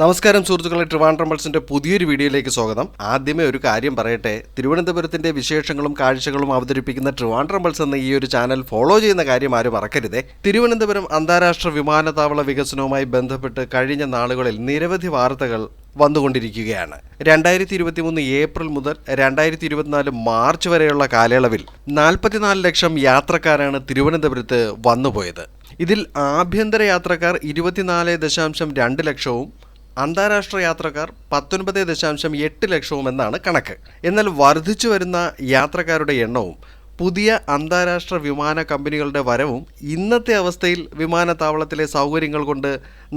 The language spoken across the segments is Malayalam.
നമസ്കാരം സുഹൃത്തുക്കളെ. ട്രിവാൻഡ്രം പൾസിന്റെ പുതിയൊരു വീഡിയോയിലേക്ക് സ്വാഗതം. ആദ്യമേ ഒരു കാര്യം പറയട്ടെ. തിരുവനന്തപുരത്തിന്റെ വിശേഷങ്ങളും കാഴ്ചകളും അവതരിപ്പിക്കുന്ന ട്രിവാൻഡ്രം പൾസ് എന്ന ഈ ഒരു ചാനൽ ഫോളോ ചെയ്യുന്ന കാര്യം ആരും മറക്കരുതേ. തിരുവനന്തപുരം അന്താരാഷ്ട്ര വിമാനത്താവള വികസനവുമായി ബന്ധപ്പെട്ട് കഴിഞ്ഞ നാളുകളിൽ നിരവധി വാർത്തകൾ വന്നുകൊണ്ടിരിക്കുകയാണ്. രണ്ടായിരത്തി ഇരുപത്തിമൂന്ന് ഏപ്രിൽ മുതൽ രണ്ടായിരത്തി ഇരുപത്തിനാല് മാർച്ച് വരെയുള്ള കാലയളവിൽ നാൽപ്പത്തിനാല് ലക്ഷം യാത്രക്കാരാണ് തിരുവനന്തപുരത്ത് വന്നുപോയത്. ഇതിൽ ആഭ്യന്തര യാത്രക്കാർ ഇരുപത്തിനാല് ദശാംശം രണ്ട് ലക്ഷവും അന്താരാഷ്ട്ര യാത്രക്കാർ പത്തൊൻപത് ദശാംശം എട്ട് ലക്ഷവും എന്നാണ് കണക്ക്. എന്നാൽ വർദ്ധിച്ചു വരുന്ന യാത്രക്കാരുടെ എണ്ണവും പുതിയ അന്താരാഷ്ട്ര വിമാന കമ്പനികളുടെ വരവും ഇന്നത്തെ അവസ്ഥയിൽ വിമാനത്താവളത്തിലെ സൗകര്യങ്ങൾ കൊണ്ട്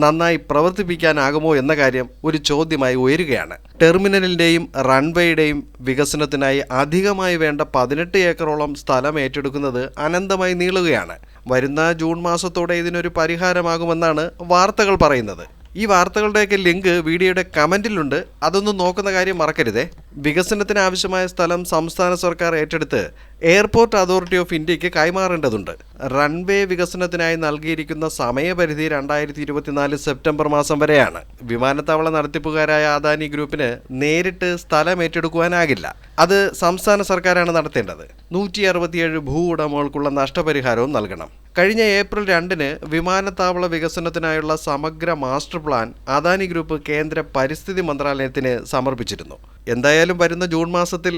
നന്നായി പ്രവർത്തിപ്പിക്കാനാകുമോ എന്ന കാര്യം ഒരു ചോദ്യമായി ഉയരുകയാണ്. ടെർമിനലിന്റെയും റൺവേയുടെയും വികസനത്തിനായി അധികമായി വേണ്ട പതിനെട്ട് ഏക്കറോളം സ്ഥലം ഏറ്റെടുക്കുന്നത് അനന്തമായി നീളുകയാണ്. വരുന്ന ജൂൺ മാസത്തോടെ ഇതിനൊരു പരിഹാരമാകുമെന്നാണ് വാർത്തകൾ പറയുന്നത്. ഈ വാർത്തകളുടെയൊക്കെ ലിങ്ക് വീഡിയോയുടെ കമന്റിലുണ്ട്. അതൊന്നും നോക്കുന്ന കാര്യം മറക്കരുതേ. വികസനത്തിന് ആവശ്യമായ സ്ഥലം സംസ്ഥാന സർക്കാർ ഏറ്റെടുത്ത് എയർപോർട്ട് അതോറിറ്റി ഓഫ് ഇന്ത്യയ്ക്ക് കൈമാറേണ്ടതുണ്ട്. റൺവേ വികസനത്തിനായി നൽകിയിരിക്കുന്ന സമയപരിധി രണ്ടായിരത്തി ഇരുപത്തിനാല് സെപ്റ്റംബർ മാസം വരെയാണ്. വിമാനത്താവള നടത്തിപ്പുകാരായ അദാനി ഗ്രൂപ്പിന് നേരിട്ട് സ്ഥലം ഏറ്റെടുക്കുവാനാകില്ല. അത് സംസ്ഥാന സർക്കാരാണ് നടത്തേണ്ടത്. നൂറ്റി അറുപത്തിയേഴ് ഭൂ ഉടമകൾക്കുള്ള നഷ്ടപരിഹാരവും നൽകണം. കഴിഞ്ഞ ഏപ്രിൽ രണ്ടിന് വിമാനത്താവള വികസനത്തിനായുള്ള സമഗ്ര മാസ്റ്റർ പ്ലാൻ അദാനി ഗ്രൂപ്പ് കേന്ദ്ര പരിസ്ഥിതി മന്ത്രാലയത്തിന് സമർപ്പിച്ചിരുന്നു. എന്തായാലും വരുന്ന ജൂൺ മാസത്തിൽ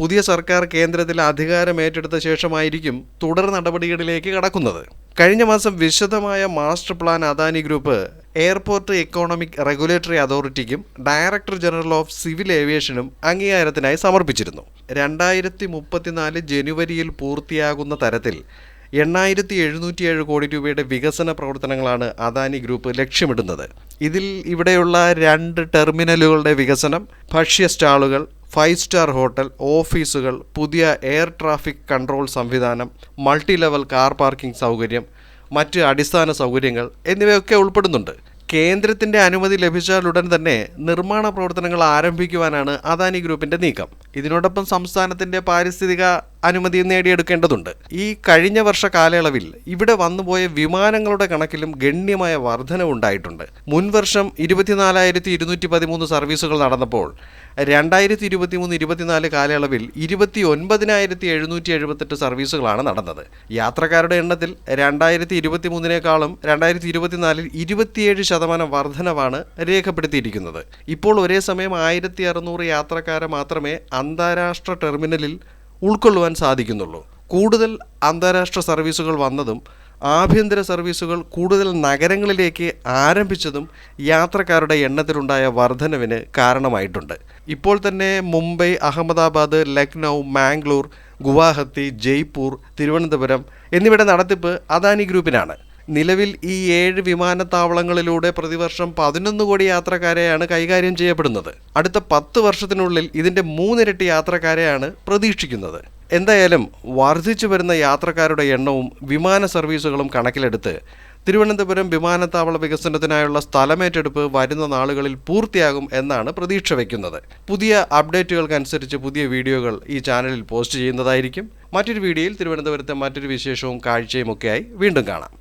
പുതിയ സർക്കാർ കേന്ദ്രത്തിൽ അധികാരം ഏറ്റെടുത്ത ശേഷമായിരിക്കും തുടർ നടപടികളിലേക്ക് കടക്കുന്നത്. കഴിഞ്ഞ മാസം വിശദമായ master plan Adani group airport economic regulatory അതോറിറ്റിക്കും director general of civil ഏവിയേഷനും അംഗീകാരത്തിനായി സമർപ്പിച്ചിരുന്നു. രണ്ടായിരത്തി മുപ്പത്തിനാല് ജനുവരിയിൽ പൂർത്തിയാകുന്ന തരത്തിൽ എണ്ണായിരത്തി എഴുന്നൂറ്റിയേഴ് കോടി രൂപയുടെ വികസന പ്രവർത്തനങ്ങളാണ് അദാനി ഗ്രൂപ്പ് ലക്ഷ്യമിടുന്നത്. ഇതിൽ ഇവിടെയുള്ള രണ്ട് ടെർമിനലുകളുടെ വികസനം ഭക്ഷ്യ സ്റ്റാളുകൾ ഫൈവ് സ്റ്റാർ ഹോട്ടൽ ഓഫീസുകൾ പുതിയ എയർ ട്രാഫിക് കൺട്രോൾ സംവിധാനം മൾട്ടി ലെവൽ കാർ പാർക്കിംഗ് സൗകര്യം മറ്റ് അടിസ്ഥാന സൗകര്യങ്ങൾ എന്നിവയൊക്കെ ഉൾപ്പെടുന്നുണ്ട്. കേന്ദ്രത്തിന്റെ അനുമതി ലഭിച്ചാൽ ഉടൻ തന്നെ നിർമ്മാണ പ്രവർത്തനങ്ങൾ ആരംഭിക്കുവാനാണ് അദാനി ഗ്രൂപ്പിന്റെ നീക്കം. ഇതിനോടൊപ്പം സംസ്ഥാനത്തിന്റെ പാരിസ്ഥിതിക അനുമതി നേടിയെടുക്കേണ്ടതുണ്ട്. ഈ കഴിഞ്ഞ വർഷ കാലയളവിൽ ഇവിടെ വന്നുപോയ വിമാനങ്ങളുടെ കണക്കിലും ഗണ്യമായ വർധനവുണ്ടായിട്ടുണ്ട് മുൻവർഷം ഇരുപത്തിനാലായിരത്തി ഇരുന്നൂറ്റി പതിമൂന്ന് സർവീസുകൾ നടന്നപ്പോൾ രണ്ടായിരത്തി ഇരുപത്തിമൂന്ന് ഇരുപത്തിനാല് കാലയളവിൽ ഇരുപത്തി ഒൻപതിനായിരത്തി എഴുന്നൂറ്റി എഴുപത്തെട്ട് സർവീസുകളാണ് നടന്നത്. യാത്രക്കാരുടെ എണ്ണത്തിൽ രണ്ടായിരത്തി ഇരുപത്തി മൂന്നിനേക്കാളും രണ്ടായിരത്തി ഇരുപത്തിനാലിൽ ഇരുപത്തിയേഴ് ശതമാനം വർധനവാണ് രേഖപ്പെടുത്തിയിരിക്കുന്നത്. ഇപ്പോൾ ഒരേ സമയം ആയിരത്തി അറുന്നൂറ് യാത്രക്കാരെ മാത്രമേ അന്താരാഷ്ട്ര ടെർമിനലിൽ ഉൾക്കൊള്ളുവാൻ സാധിക്കുന്നുള്ളൂ. കൂടുതൽ അന്താരാഷ്ട്ര സർവീസുകൾ വന്നതും ആഭ്യന്തര സർവീസുകൾ കൂടുതൽ നഗരങ്ങളിലേക്ക് ആരംഭിച്ചതും യാത്രക്കാരുടെ എണ്ണത്തിലുണ്ടായ വർധനവിന് കാരണമായിട്ടുണ്ട്. ഇപ്പോൾ തന്നെ മുംബൈ അഹമ്മദാബാദ് ലക്നൗ മാംഗ്ലൂർ ഗുവാഹത്തി ജയ്പൂർ തിരുവനന്തപുരം എന്നിവയുടെ നടത്തിപ്പ് അദാനി ഗ്രൂപ്പിനാണ്. നിലവിൽ ഈ ഏഴ് വിമാനത്താവളങ്ങളിലൂടെ പ്രതിവർഷം പതിനൊന്ന് കോടി യാത്രക്കാരെയാണ് കൈകാര്യം ചെയ്യപ്പെടുന്നത്. അടുത്ത പത്ത് വർഷത്തിനുള്ളിൽ ഇതിന്റെ മൂന്നിരട്ടി യാത്രക്കാരെയാണ് പ്രതീക്ഷിക്കുന്നത്. എന്തായാലും വർദ്ധിച്ചു വരുന്ന യാത്രക്കാരുടെ എണ്ണവും വിമാന സർവീസുകളും കണക്കിലെടുത്ത് തിരുവനന്തപുരം വിമാനത്താവള വികസനത്തിനായുള്ള സ്ഥലമേറ്റെടുപ്പ് വരുന്ന നാളുകളിൽ പൂർത്തിയാകും എന്നാണ് പ്രതീക്ഷ വയ്ക്കുന്നത് പുതിയ അപ്ഡേറ്റുകൾക്കനുസരിച്ച് പുതിയ വീഡിയോകൾ ഈ ചാനലിൽ പോസ്റ്റ് ചെയ്യുന്നതായിരിക്കും. മറ്റൊരു വീഡിയോയിൽ തിരുവനന്തപുരത്തെ മറ്റൊരു വിശേഷവും കാഴ്ചയും ഒക്കെയായി വീണ്ടും കാണാം.